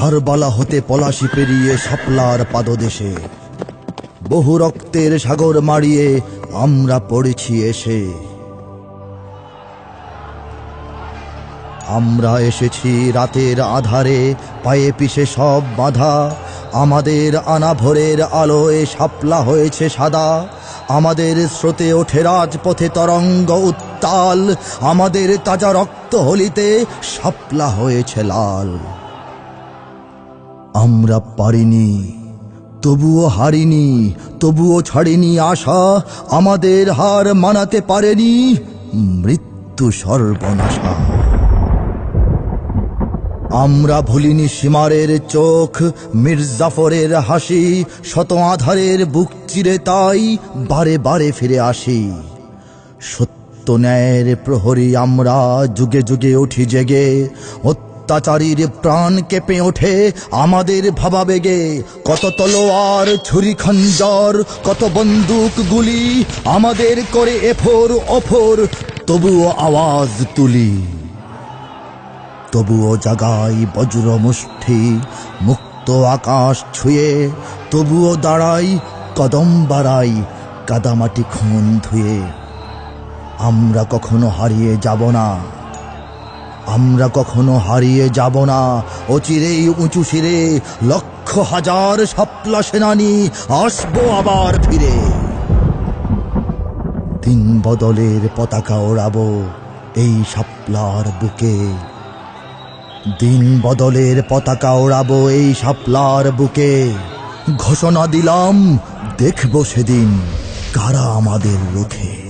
কারবালা হতে পলাশি পেরিয়ে শাপলার পাদদেশে। বহু রক্তের সাগর মারিয়ে আমরা পড়েছি এসে। আমরা এসেছি রাতের আধারে, পায়ে পিছে সব বাধা। আমাদের আনা ভোরের আলোয় শাপলা হয়েছে সাদা। আমাদের স্রোতে ওঠে রাজপথে তরঙ্গ উত্তাল। আমাদের তাজা রক্ত হলিতে শাপলা হয়েছে লাল। আমরা পারিনি, তবুও হারিনি, তবুও ছাড়িনি আশা, আমাদের হার মানাতে পারেনি মৃত্যু সর্বনাশা। আমরা ভুলিনি সীমারের চোখ, মির্জাফরের হাসি, শত আধারের বুক চিরে তাই বারে বারে ফিরে আসি। সত্য ন্যায়ের প্রহরী আমরা যুগে যুগে উঠি জেগে অত্যাচারীর প্রাণ কেঁপে ওঠে আমাদের ভাবাবেগে। কত তলোয়ার, ছুরি খঞ্জর, কত বন্দুক গুলি আমাদের করে এফোর অফোর তবুও আওয়াজ তুলি। তবুও জাগাই বজ্র মুষ্টি, মুক্ত আকাশ ছুঁয়ে। তবুও দাঁড়াই কদম বাড়াই কাদামাটি খুন ধুয়ে। আমরা কখনো হারিয়ে যাব না। আমরা কখনো হারিয়ে যাব না। অচিরেই উঁচু শিরে, লক্ষ হাজার সাপলা সেনানি, আসব আবার ফিরে। দিন বদলের পতাকা ওড়াবো এই সাপলার বুকে। দিন বদলের পতাকা ওড়াবো এই সাপলার বুকে। ঘোষণা দিলাম, দেখব সেদিন কারা আমাদের রুখে।